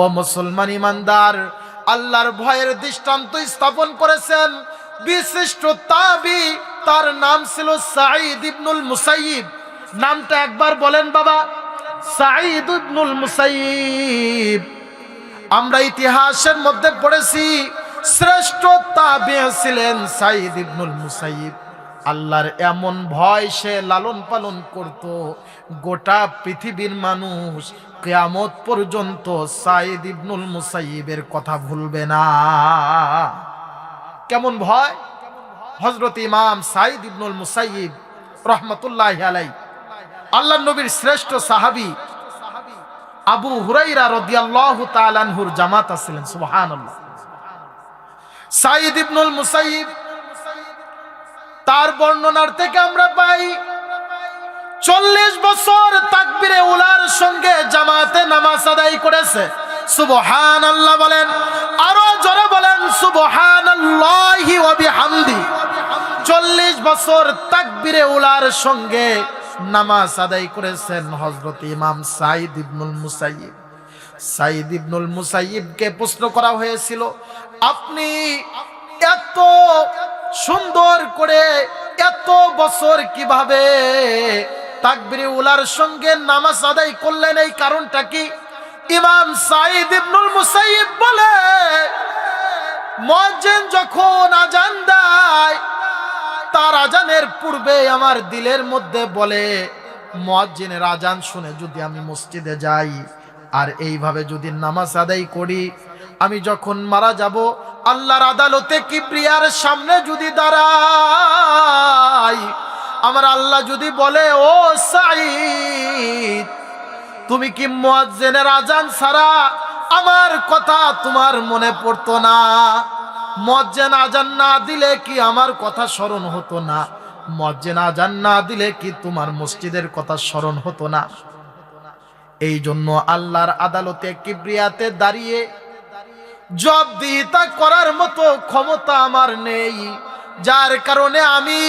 ও মুসলমান ইমানদার, আল্লাহর ভয়ের দৃষ্টান্ত স্থাপন করেছেন। বিশিষ্ট তাবি, তার নাম ছিল সাঈদ ইবনুল মুসাইব নামটা একবার বলেন বাবা, সাঈদ ইবনুল মুসাইব আমরা ইতিহাসের মধ্যে পড়েছি, শ্রেষ্ঠ তাবি ছিলেন সাইদ ইবনুল মুসাইব আল্লাহর এমন ভয় সে লালন পালন করত, গোটা পৃথিবীর মানুষ কেয়ামত পর্যন্ত সাইদ ইবনুল মুসাইবের কথা ভুলবে না। কেমন ভয়? হজরত ইমাম সাইদ ইবনুল মুসাইব রহমতুল্লাহ আলাই আল্লাহ নবীর শ্রেষ্ঠ সাহাবী আবু হুরাইরা রাদিয়াল্লাহু তাআলা আনহুর জামাত ছিলেন সুবহানাল্লাহ। সাইদ ইবনুল মুসাইব তার বর্ণনার থেকে আমরা পাই চল্লিশ বছর তাকবিরে উলার সঙ্গে জামাতে নামাজ আদায় করেছে। সুবহান আল্লাহ বলেন, আরও জোরে বলেন সুবহান বিহামদি। চল্লিশ বছর তাকবিরে উলার সঙ্গে নামাজ আদায় করেছেন হজরত ইমাম সাইদ ইবনুল মুসাইব সাইদ ইবনুল মুসাইবকে প্রশ্ন করা হয়েছিল, আপনি এত সুন্দর করে এত বছর কীভাবে তাকবিরে উলার সঙ্গে নামাজ আদায় করলেন, এই কারণটা কি? ইমাম সাইদ ইবনুল মুসাইব বলে মুয়াজ্জিন যখন আজান দেয়, তার আজানের পূর্বে আমার দিলের মধ্যে বলে মুয়াজ্জিনের আজান শুনে যদি আমি মসজিদে যাই, আর এইভাবে যদি নামাজ আদায় করি, আমি যখন মারা যাব, আল্লাহর আদালতে কিবরিয়ার সামনে যদি দাঁড়াই আমার আল্লাহ যদি বলে, ও সাইদ তুমি কি মুয়াজ্জিনের আজান ছাড়া আমার কথা তোমার মনে পড়তো না? মজ্জেন আজান না দিলে কি আমার কথা স্মরণ হতো না? মজ্জেন আজান না দিলে কি তোমার মসজিদের কথা স্মরণ হতো না? এই জন্য আল্লাহর আদালতে কিবরিয়াতে দাঁড়িয়ে জব জবাবদিহিতা করার মতো ক্ষমতা আমার নেই। যার কারণে আমি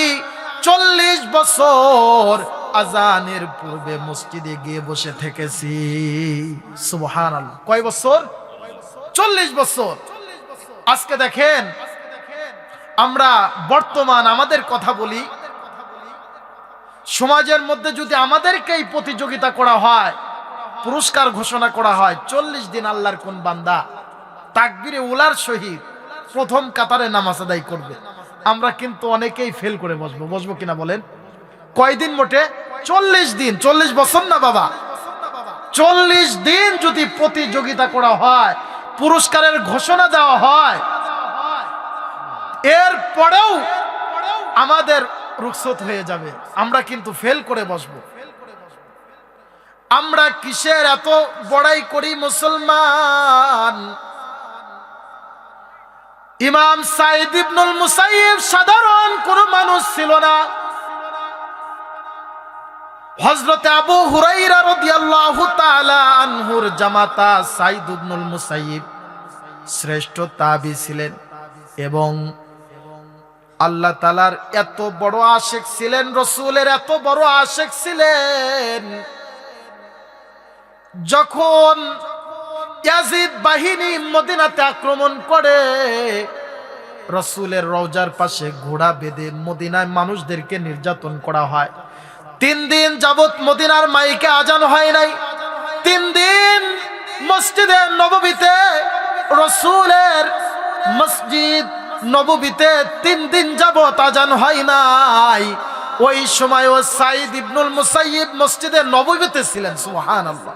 চল্লিশ বছর আজানের পূর্বে মসজিদে গিয়ে বসে থেকেছি। সুবহান কয় বছর? চল্লিশ বছর। আজকে দেখেন, আমরা বর্তমান আমাদের কথা বলি। সমাজের মধ্যে যদি আমাদেরকেই প্রতিযোগিতা করা হয়, পুরস্কার ঘোষণা করা হয়, চল্লিশ দিন আল্লাহর কোন বান্দা, তাকবিরে উলার সহিত প্রথম কাতারে নামাজ আদায় করবে। আমরা কিন্তু অনেকেই ফেল করে বসবো। বসবো কিনা বলেন? কয়দিন মোটে? চল্লিশ দিন। চল্লিশ বছর না বাবা? চল্লিশ দিন যদি প্রতিযোগিতা করা হয়, পুরস্কারের ঘোষণা দেওয়া হয়, এর পরেও আমাদের রুখসত হয়ে যাবে। আমরা কিন্তু ফেল করে বসবো। আমরা কিসের এত বড়াই করি মুসলমান? ইমাম সাইদ ইবনুল মুসাইব সাধারণ কোন মানুষ ছিল না। হজরতে আবু হুরাইরা রাদিয়াল্লাহু তাআলা আনহুর জামাতা সাইদ ইবনুল মুসাইব শ্রেষ্ঠ তাবি ছিলেন এবং আল্লাহ তালার এত বড় আশেক ছিলেন, রসুলের এত বড় আশেক ছিলেন। যখন ইয়াজিদ বাহিনী মদিনাতে আক্রমণ করে। রসুলের রওজার পাশে ঘোড়া বেঁধে মদিনায় মানুষদেরকে নির্যাতন করা হয়। তিন দিন যাবত মদিনার মাইকে আজান হয় নাই। তিন দিন মসজিদে নববীতে রসুলের মসজিদ নববীতে তিন দিন যাবত আজান হয় নাই। ওই সময় ও সাইদ ইবনুল মুসাইব মসজিদে নববীতে ছিলেন, সুবহানাল্লাহ।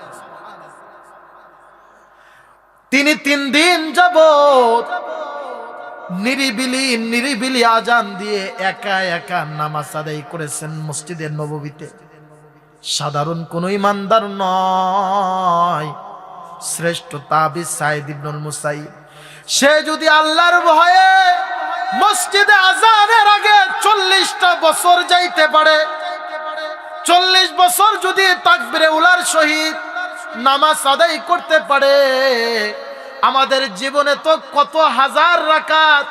তিনি তিন দিন যাবত নিরিবিলি নিরিবিলি আজান দিয়ে একা একা নামাজ আদায় করেছেন মসজিদের নববীতে। সাধারণ কোন ইমানদার নয়। শ্রেষ্ঠ তাবি সাইদ ইবনুল মুসাইব। সে যদি আল্লাহর ভয়ে মসজিদে আজানের আগে চল্লিশটা বছর যাইতে পারে, চল্লিশ বছর যদি তাকবিরে উলার সহিত নামাজ আদায় করতে পারে। আমাদের জীবনে তো কত হাজার রাকাত,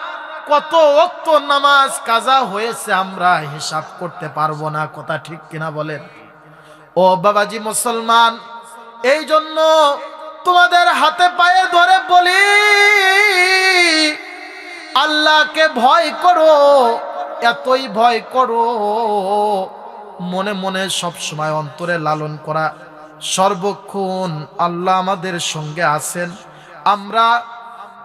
কত অক্ত নামাজ কাজা হয়েছে আমরা হিসাব করতে পারব না, কথা ঠিক কিনা বলেন? ও বাবাজি মুসলমান এই জন্য তোমাদের হাতে পায়ে ধরে বলি, আল্লাহকে ভয় করো, এতই ভয় করো, মনে মনে সব সময় অন্তরে লালন করা। সর্বক্ষণ আল্লাহ আমাদের সঙ্গে আছেন। আমরা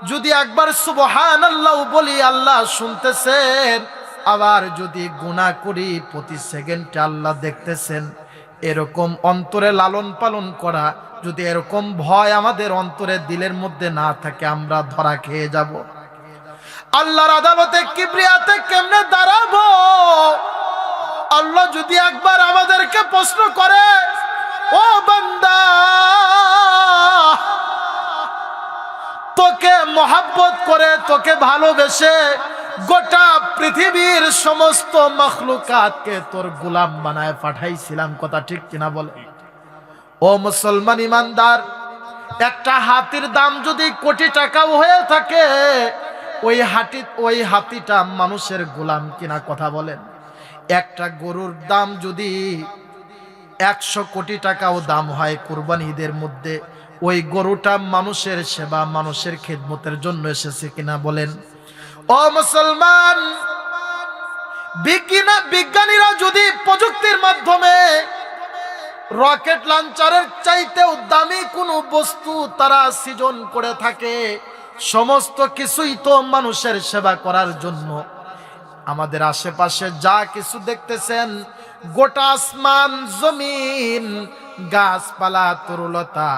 যদি একবার সুবহান আল্লাহ বলি, আল্লাহ শুনতেছেন। আবার যদি গুণা করি, প্রতি সেকেন্ডে আল্লাহ দেখতেছেন। এরকম অন্তরে লালন পালন করা, যদি এরকম ভয় আমাদের অন্তরে দিলের মধ্যে না থাকে, আমরা ধরা খেয়ে যাব। আল্লাহর আদালতে কিবরিয়াতে কেমনে দাঁড়াবো? আল্লাহ যদি একবার আমাদেরকে প্রশ্ন করে ও বান্দা, তোকে মহাব্বত করে, তোকে ভালোবেসে গোটা পৃথিবীর সমস্ত মখলুকাতকে তোর গুলাম বানায় পাঠাইছিলাম। কথা ঠিক কিনা বলে? ও মুসলমান ইমানদার, একটা হাতির দাম যদি কোটি টাকাও হয়ে থাকে, ওই হাতি, ওই হাতিটা মানুষের গোলাম কিনা কথা বলেন? একটা গরুর দাম যদি একশো কোটি টাকাও দাম হয় কোরবানি ঈদের মধ্যে। ওই গরুটা মানুষের সেবা, মানুষের খেদমতের জন্য এসেছে কিনা বলেন। ও মুসলমান, বিজ্ঞানা, বিজ্ঞানীরা যদি প্রযুক্তির মাধ্যমে রকেট লঞ্চারের চাইতেও দামি কোনো বস্তু তারা সৃজন করে থাকে, সমস্ত কিছুই তো মানুষের সেবা করার জন্য। আমাদের আশেপাশে যা কিছু দেখতেছেন গোটা আসমান জমিন, গাছপালা, তরুলতা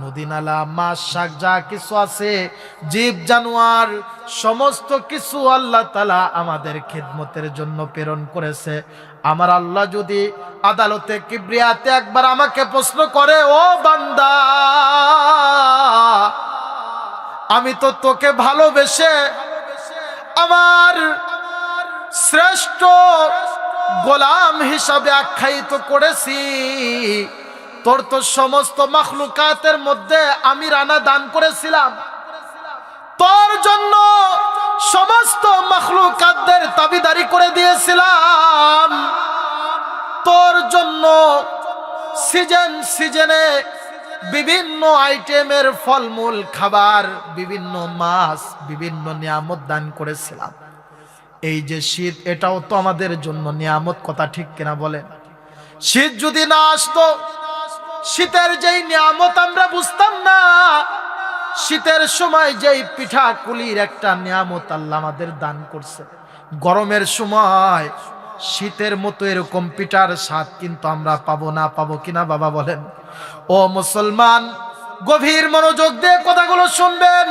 নদী নালা মাছ, শাক, যা কিছু আছে, জীব, জানোয়ার, সমস্ত কিছু আল্লাহ তালা আমাদের খেদমতের জন্য প্রেরণ করেছে। আমার আল্লাহ যদি আদালতে, কিবরিয়াতে একবার আমাকে প্রশ্ন করে, ও বান্দা, আমি তো তোকে ভালোবেসে আমার শ্রেষ্ঠ গোলাম হিসাবে আখ্যায়িত করেছি। তোর তো সমস্ত মখলুকাতের মধ্যে আমি রানা দান করেছিলাম। তোর জন্য সমস্ত মখলুকাতদের তাবিদারি করে দিয়েছিলাম। তোর জন্য সিজন সিজনে বিভিন্ন আইটেমের ফলমূল, খাবার, বিভিন্ন মাছ, বিভিন্ন নিয়ামত দান করেছিলাম। এই যে শীত, এটাও তো আমাদের জন্য নিয়ামত কথা, ঠিক কিনা বলেন? শীত যদি না আসতো, শীতের যেই নিয়ামত আমরা বুঝতাম না, শীতের সময় যেই পিঠা কুলির একটা নিয়ামত আল্লাহ আমাদের দান করছে। গরমের সময় শীতের মতো এরকম পিঠার স্বাদ কিন্তু আমরা পাবো না, পাবো কিনা বাবা বলেন? ও মুসলমান, গভীর মনোযোগ দিয়ে কথাগুলো শুনবেন।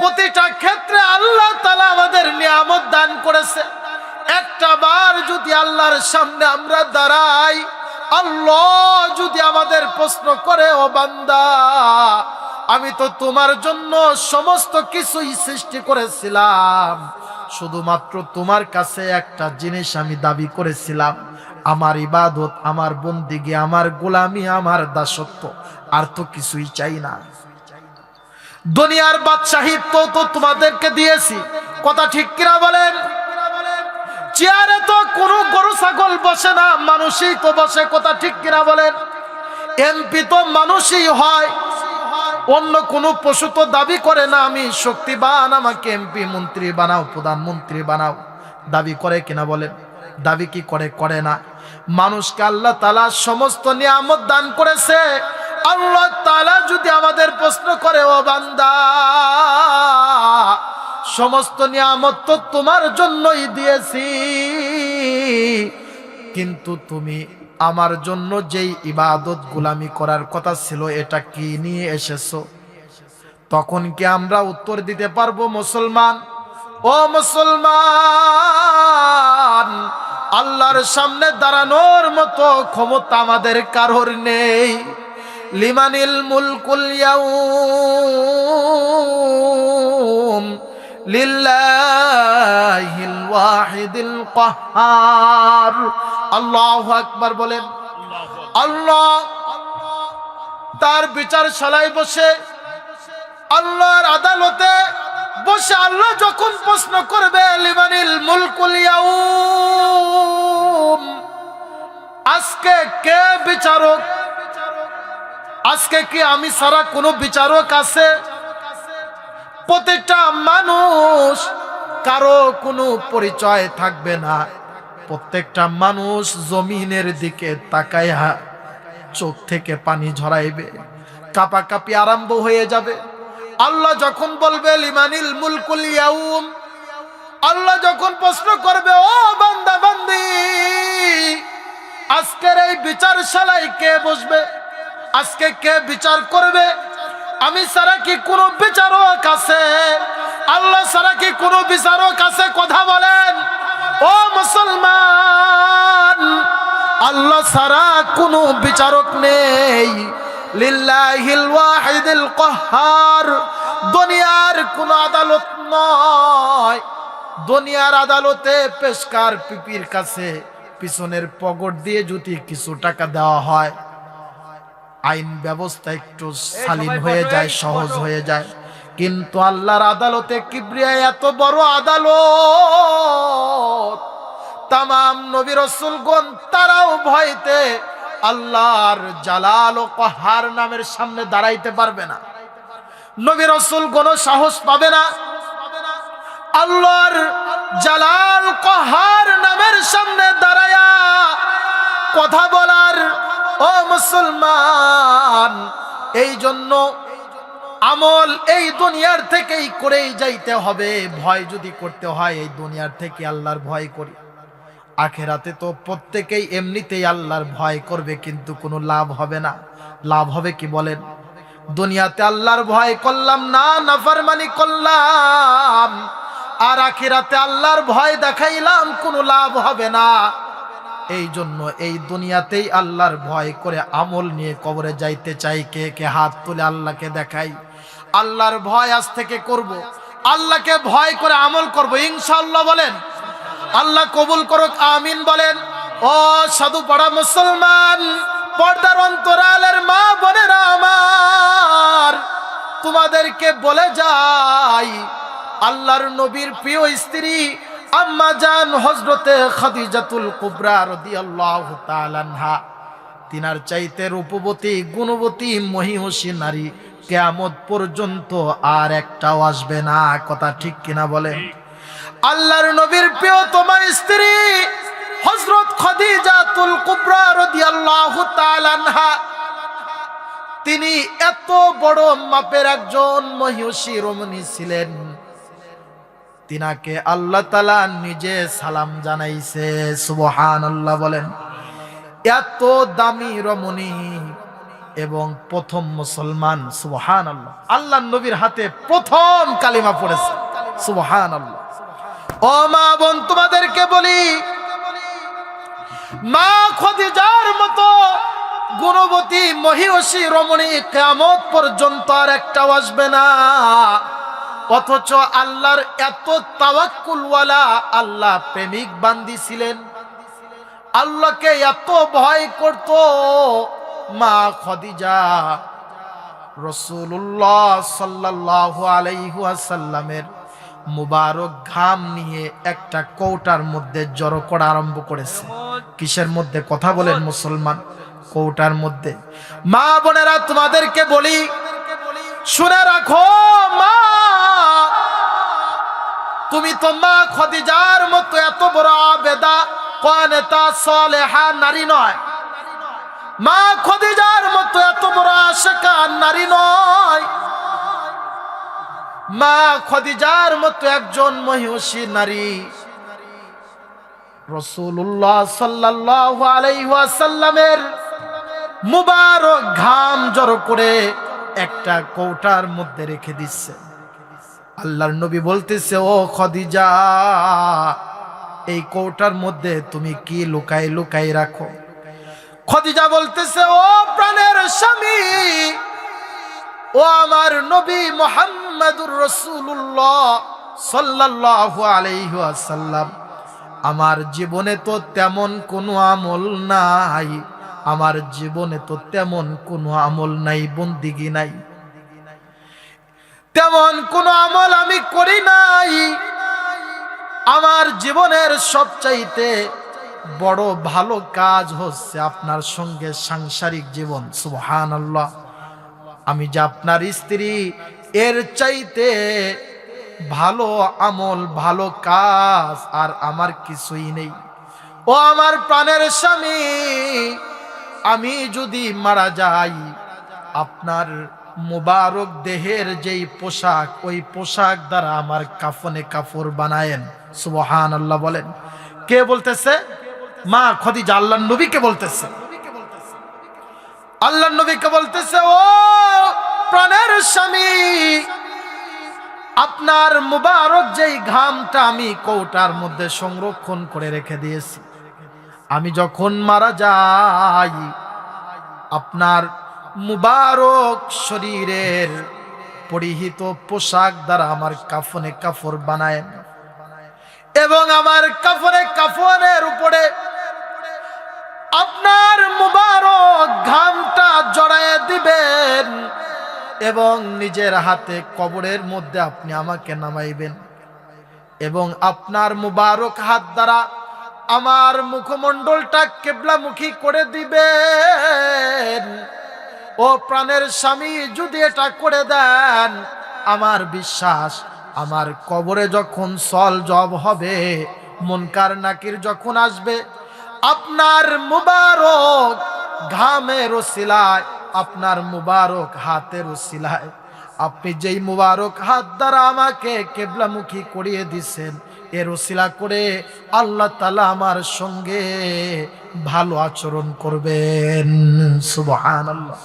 প্রতিটা ক্ষেত্রে আল্লাহ তালা আমাদের নিয়ামত দান করেছে। একটা বার যদি আল্লাহর সামনে আমরা দাঁড়াই, আল্লাহ যদি আমাদের প্রশ্ন করে, ও বান্দা, আমি তো তোমার জন্য সমস্ত কিছুই সৃষ্টি করেছিলাম। শুধুমাত্র তোমার কাছে একটা জিনিস আমি দাবি করেছিলাম। আমার ইবাদত, আমার বন্দিগি, আমার গোলামি, আমার দাসত্ব, আর তো কিছুই চাই না। দুনিয়ার বাদশাহিত্ব তো তোমাদেরকে দিয়েছি। কথা ঠিক কিনা বলেন? চেয়ারে তো কোনো গরু, ছাগল বসে না, মানুষই তো বসে, কথা ঠিক কিনা বলেন? এমপি তো মানুষই হয়, অন্য কোনো পশু তো দাবি করে না, আমি শক্তিবান, আমাকে এমপি মন্ত্রী বানাও, প্রধানমন্ত্রী বানাও। দাবি করে কিনা বলেন? দাবি কি করে করে না। মানুষকে আল্লাহ তালা সমস্ত নিয়ামত দান করেছে আল্লাহ তালা যদি আমাদের প্রশ্ন করে, ও বান্দা, সমস্ত নিয়ামত তো তোমার জন্যই দিয়েছি, কিন্তু তুমি আমার জন্য যেই ইবাদত গুলামি করার কথা ছিল, এটা কি নিয়ে এসেছ? তখন কি আমরা উত্তর দিতে পারব, মুসলমান? ও মুসলমান, আল্লাহর সামনে দাঁড়ানোর মতো ক্ষমতা আমাদের কারোর নেই। লিমানিল মুলকুল ইয়াউম লিল্লাহিল ওয়াহিদিল কাহ্হার আল্লাহু আকবার বলেন, আল্লাহ তার বিচার শালায় বসে, আল্লাহর আদালতে বসে আল্লাহ যখন প্রশ্ন করবে, লিমানিল মুলকুল ইয়াউম, আজকে কে বিচারক আজকে কি আমি সারা কোনো বিচারক আছে প্রত্যেকটা মানুষ কারও কোনো পরিচয় থাকবে না। প্রত্যেকটা মানুষ জমিনের দিকে তাকায়া চোখ থেকে পানি ঝরাইবে। কাপাকাপি আরম্ভ হয়ে যাবে। আল্লাহ যখন বলবে, লিমানিল মুলকুল ইয়াউম, আল্লাহ যখন প্রশ্ন করবে, ও বান্দা বান্দি আজকের এই বিচারশালায় কে বসবে? আজকে কে বিচার করবে? আমি সারা কি কোনো বিচারক আছে? আল্লাহ সারা কি কোনো বিচারক আছে? কথা বলেন। ও মুসলমান, আল্লাহ সারা কোনো বিচারক নেই। লিল্লাহিল ওয়াহিদুল কাহ্হার দুনিয়ার কোনো আদালত নয়। দুনিয়ার আদালতে পেশকার পিপির কাছে পিছনের পগড় দিয়ে যদি কিছু টাকা দেওয়া হয় আইন ব্যবস্থা একটু শালীন হয়ে যায় সহজ হয়ে যায়। কিন্তু আল্লাহর আদালতে কিবরিয়া এত বড় আদালত তাম নবী রসুলগণ তারাও ভয়তে আল্লাহর জালাল ও কহার নামের সামনে দাঁড়াইতে পারবে না। নবী রসুলগণ সাহস পাবে না। আল্লাহর জালাল কহার নামের সামনে দাঁড়ায়া কথা বলার ও মুসলমান, এই জন্য আমল এই দুনিয়ার থেকেই করেই যাইতে হবে। ভয় যদি করতে হয়, এই দুনিয়ার থেকে আল্লাহর ভয় করি। আখেরাতে তো প্রত্যেকেই এমনিতেই আল্লাহর ভয় করবে, কিন্তু কোনো লাভ হবে না। লাভ হবে কি বলেন? দুনিয়াতে আল্লাহর ভয় করলাম না, নাফরমানি করলাম। আর আখিরাতে আল্লাহর ভয় দেখাইলাম, কোনো লাভ হবে না। এই জন্য এই দুনিয়াতেই আল্লাহর ভয় করে আমল নিয়ে কবরে যাইতে চাই। কে কে হাত তুলে আল্লাহকে দেখাই? আল্লাহর ভয় আজ থেকে করব। আল্লাহকে ভয় করে আমল করব। ইনশাআল্লাহ বলেন, আল্লাহ কবুল করুক, আমিন বলেন। ও সাধু পড়া মুসলমান, পর্দার অন্তরালের মা বোনেরা আমার, তোমাদেরকে বলে যাই, আল্লাহর নবীর প্রিয় স্ত্রী আম্মা জান হজরতে খাদিজাতুল কুবরা রাদিয়াল্লাহু তাআলা আনহা, তিনার চাইতে রূপবতী, গুণবতী, মহিষী নারী কেয়ামত পর্যন্ত আর একটাও আসবে না। কথা ঠিক কিনা বলেন? আল্লাহর নবীর প্রিয় তোমার স্ত্রী হজরত খাদিজাতুল কুবরা রাদিয়াল্লাহু তাআলা আনহা, তিনি এত বড় মাপের একজন মহিষী রমণী ছিলেন। তিনাকে আল্লাহ তালা নিজে সালাম জানাইছে সুবহান আল্লাহ বলেন। এত দামি রমণী এবং প্রথম মুসলমান সুবহান আল্লাহ আল্লাহ নবীর হাতে প্রথম কালিমা পড়েছে সুবহান আল্লাহ ও মা বোন, তোমাদেরকে বলি, মা খদিজার মতো গুণবতী মহিষী রমণী কেমত পর্যন্ত আর একটা আসবে না। অথচ আল্লাহর এত তাওয়াক্কুলওয়ালা আল্লাহ প্রেমিক বান্দি ছিলেন। আল্লাহকে এত ভয় করত, মা খদিজা রসুল্লাহ সাল্লাহ আলাইহাসাল্লামের মুবারক ঘাম নিয়ে একটা কৌটার মধ্যে জড়ো করা আরম্ভ করেছে। কিসের মধ্যে? কথা বলেন মুসলমান, কৌটার মধ্যে। মা বোনেরা, তোমাদেরকে বলি, শুনে রাখো, মা তুমি তো মা খদিজার মতো এত বড় আবেদা কনেতা সলেহা নারী নয়। মা খদিজার মতো এত বড় আশেকা নারী নয়। মা খদিজার মতো একজন মহিষী নারী। রসুল্লাহ সাল্লাহ আলাইসাল্লামের মুবারক ঘাম জড়ো করে একটা কৌটার মধ্যে রেখে দিচ্ছে। আল্লাহর নবী বলতেছে, ও খদিজা, এই কৌটার মধ্যে তুমি কি লুকাই লুকাই রাখো? খদিজা বলতেছে, ও প্রাণের স্বামী, ও আমার নবী মোহাম্মদুর রসুল্লাহ সাল্লাহ আলাইসাল্লাম আমার জীবনে তো তেমন কোনো আমল নাই, আমার জীবনে তো তেমন কোনো আমল নাই, বন্দিগি নাই। তেমন কোন আমল আমি করি নাই। আমার জীবনের সবচাইতে বড় ভালো কাজ হচ্ছে আপনার সঙ্গে সাংসারিক জীবন। সুহান আল্লাহ আমি যে আপনার স্ত্রী, এর চাইতে ভালো আমল, ভালো কাজ আর আমার কিছুই নেই। ও আমার প্রাণের স্বামী, আমি যদি মারা যাই, আপনার মুবারক দেহের যেই পোশাক, ওই পোশাক দ্বারা আমার কাফনে কাফর বানায়েন। সুবহান আল্লাহ বলেন। কে বলতেছে? মা খদিজা, আল্লাহ নবীকে বলতেছে। আল্লাহ নবীকে বলতেছে, ও প্রাণের স্বামী, আপনার মুবারক যেই ঘামটা আমি কৌটার মধ্যে সংরক্ষণ করে রেখে দিয়েছি। আমি যখন মারা যাই, আপনার মুবারক শরীরের পরিহিত পোশাক দ্বারা আমার কাফনে কাফর বানায়। এবং আমার কাফনে কাফনের উপরে আপনার মুবারক ঘামটা জড়ায় দিবেন এবং নিজের হাতে কবরের মধ্যে আপনি আমাকে নামাইবেন। এবং আপনার মুবারক হাত দ্বারা আমার মুখমণ্ডলটা কেবলামুখী করে দিবেন। ও প্রাণের স্বামী যদি এটা করে দেন, আমার বিশ্বাস, আমার কবরে যখন সল জব হবে, মনকার নাকির যখন আসবে, আপনার মুবারক ঘামের ওসিলায়, আপনার মুবারক হাতের ওসিলায়, আপনি যেই মুবারক হাত দ্বারা আমাকে কেবলামুখী করিয়ে দিছেন, এর ওসিলা করে আল্লাহ তালা আমার সঙ্গে ভালো আচরণ করবেন। সুবহান আল্লাহ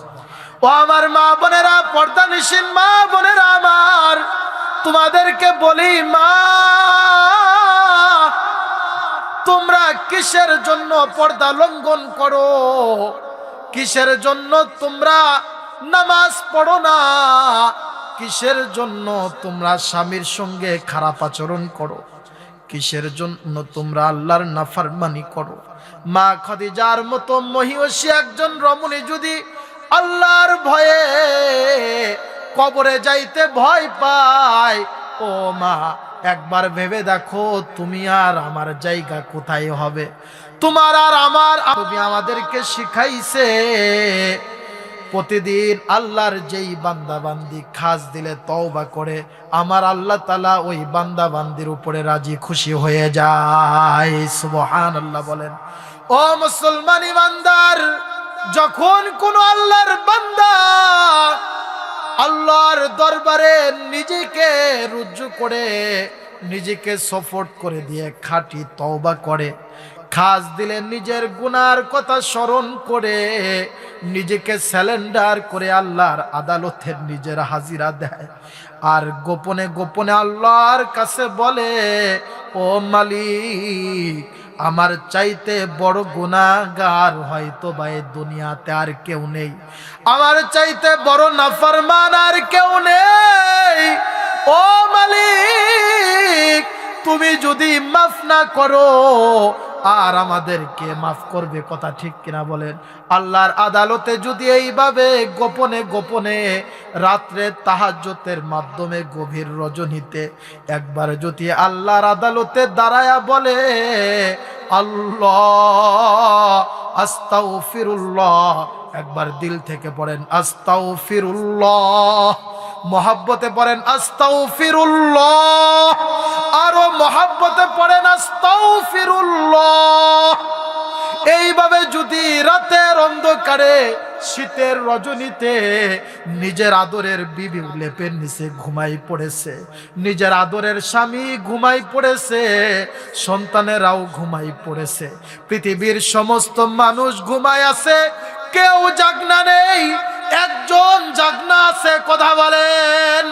ও আমার মা বোনেরা পর্দা নিশিন মা বোনেরা আমার, তোমাদেরকে বলি মা, তোমরা কিসের জন্য পর্দা লঙ্ঘন করো? কিসের জন্য তোমরা নামাজ পড়ো না? কিসের জন্য তোমরা স্বামীর সঙ্গে খারাপ আচরণ করো? কিসের জন্য তোমরা আল্লাহর নাফারমানি করো? মা খাদিজার মতো মহিষী একজন রমণী যদি আল্লাহর ভয়ে কবরে যাইতে ভয় পায়। ও মা, একবার ভেবে দেখো তুমি আর আমার জায়গা কোথায় হবে? তোমার আর আমার তুমি আমাদেরকে শিখাইছে, প্রতিদিন আল্লাহর যেই বান্দা বান্দি খাস দিলে তওবা করে, আমার আল্লাহ তালা ওই বান্দাবান্দির উপরে রাজি খুশি হয়ে যায়। সুবহান আল্লাহ বলেন, ও মুসলমান ইমানদার যখন কোন আল্লাহর বান্দা আল্লাহর দরবারে নিজেকে রুজু করে, নিজেকে সফট করে দিয়ে খাঁটি তওবা করে, খাস দিলে নিজের গুনার কথা স্মরণ করে, নিজেকে স্যালেন্ডার করে আল্লাহর আদালতের নিজের হাজিরা দেয়। আর গোপনে গোপনে আল্লাহর কাছে বলে, ও মালিক আমার চাইতে বড় গুনাগার হয়তো বা এই দুনিয়াতে আর কেউ নেই। আমার চাইতে বড় নাফরমান আর কেউ নেই। ও মালিক, তুমি যদি মাফ না করো আর আমাদেরকে মাফ করবে, কথা ঠিক কিনা বলেন? আল্লাহর আদালতে যদি এইভাবে গোপনে গোপনে রাত্রে তাহাজ্জতের মাধ্যমে গভীর রজনীতে একবার যদি আল্লাহর আদালতে দাঁড়ায়া বলে, আল্লাহ আস্তাউ ফিরুল্লাহ একবার দিল থেকে পড়েন আস্তাউ ফিরুল্লাহ মহাব্বতে পড়েন আস্তাউ ফিরুল্লাহ আরও মহাব্বতে পড়েন আস্তাউ ফিরুল্লাহ এইভাবে যদি রাতের অন্ধকারে, শীতের রজনীতে নিজের আদরের বিবি লেপের নিচে ঘুমাই পড়েছে, নিজের আদরের স্বামী ঘুমাই পড়েছে, সন্তানেরাও ঘুমাই পড়েছে, পৃথিবীর সমস্ত মানুষ ঘুমাই আছে, কেউ জাগনা নেই, একজন জাগনা আছে, কথা বলেন,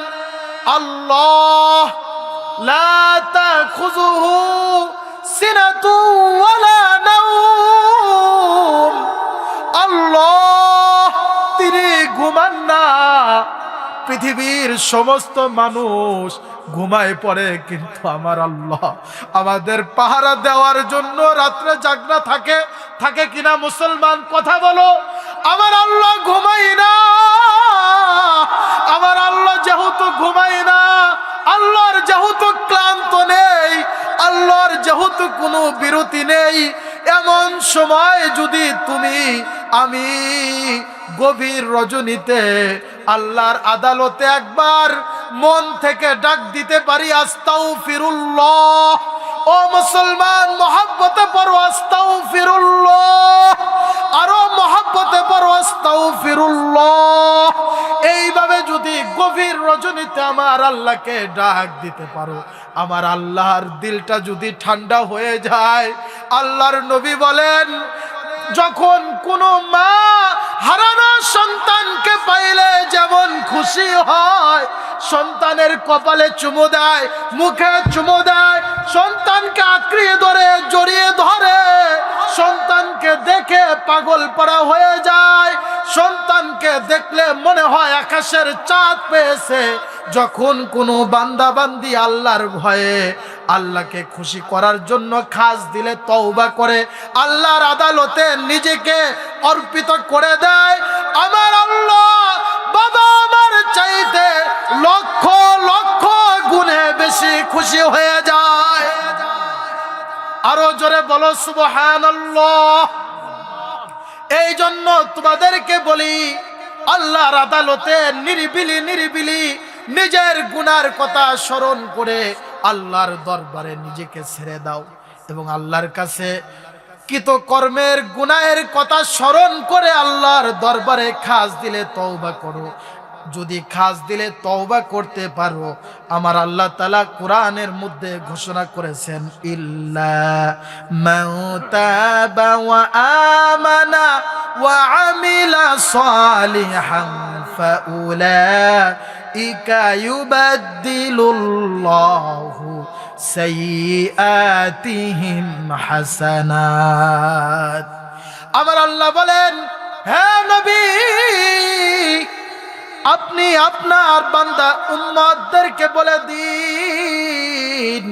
আল্লাহ, লা তাখুযুহু সিনাতু ওয়ালা নাওম আল্লাহ তিনি ঘুমান পৃথিবীর সমস্ত মানুষ ঘুমায় পড়ে, কিন্তু আমার আল্লাহ আমাদের পাহারা দেওয়ার জন্য রাত্রে জাগনা থাকে। থাকে কিনা মুসলমান কথা বলো। আমার আল্লাহ ঘুমাই না। আমার আল্লাহ যেহেতু ঘুমাই না, আল্লাহর যেহেতু আল্লাহর যেহেতু কোনো বিরতি নেই, এমন সময় যদি তুমি আমি গভীর রজনীতে আল্লাহর আদালতে একবার মন থেকে ডাক দিতে পারি আস্তাউ ফিরুল্লাহ ও মুসলমান, মহাব্বতে পড়ো আস্তাউ ফিরুল্লাহ আরও মহাব্বতে পড়ো আস্তাউ ফিরুল্লাহ গভীর রজনীতে আমার আল্লাহকে ডাক দিতে পারো। আমার আল্লাহর দিলটা যদি ঠান্ডা হয়ে যায়, আল্লাহর নবী বলেন, যখন কোনো মা হারানো সন্তানকে পাইলে যেমন খুশি হয়, সন্তানের কপালে চুমো দেয়, মুখে চুমো দেয়, সন্তানকে আঁকড়িয়ে ধরে, জড়িয়ে ধরে, সন্তানকে দেখে পাগল পড়া হয়ে যায়। দেখলে মনে হয় আকাশের চাঁদ পেয়েছে। যখন কোনো বান্দা বান্দি আল্লাহর ভয়ে আল্লাহকে খুশি করার জন্য খাস দিলে তওবা করে, আল্লাহর আদালতে নিজেকে অর্পিত করে দেয়। আমার আল্লাহ বাবা আমার চাইতে লক্ষ লক্ষ গুণে বেশি খুশি হয়ে যায়। আরও জোরে বলো শুভ সুবহানাল্লাহ। এই জন্য তোমাদেরকে বলি আল্লাহর আদালতে নিরিবিলি নিরিবিলি নিজের গুনার কথা স্মরণ করে আল্লাহর দরবারে নিজেকে ছেড়ে দাও এবং আল্লাহর কাছে কৃত কর্মের গুনায়ের কথা স্মরণ করে আল্লাহর দরবারে খাস দিলে তওবা করো। যদি খাস দিলে তওবা করতে পারো, আমার আল্লাহ তালা কোরআনের মধ্যে ঘোষণা করেছেন ওয়া আমিলা আমার আল্লাহ বলেন হ্যাঁ নবী আপনি আপনার বান্দা উম্মতদেরকে বলে দিন,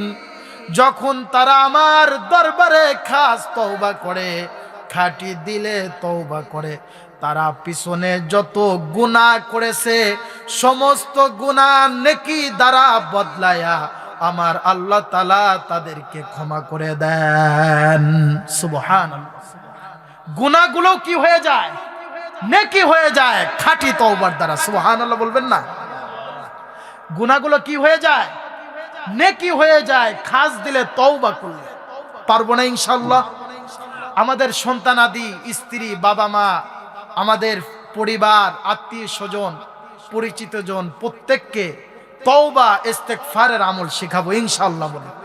যখন তারা আমার দরবারে খাস তওবা করে, খাটি দিলে তওবা করে, তারা পিছনে যত গুনাহ করেছে, সমস্ত গুনাহ নেকি দ্বারা বদলায়া আমার আল্লাহ তালা তাদেরকে ক্ষমা করে দেন। সুবহান গুনাহগুলো কি হয়ে যায়? নেকি হয়ে যায়, খাঁটি তওবার দ্বারা। সুবহানাল্লাহ বলবেন না? গুনাহগুলো কি হয়ে যায়? নেকি হয়ে যায়, খাস দিলে তওবা করলে। পারব না ইনশাল্লাহ আমাদের সন্তানাদি স্ত্রী, বাবা মা, আমাদের পরিবার, আত্মীয় স্বজন, পরিচিত জন, প্রত্যেককে তওবা, ইস্তেগফারের আমল শেখাবো ইনশাল্লাহ বলে।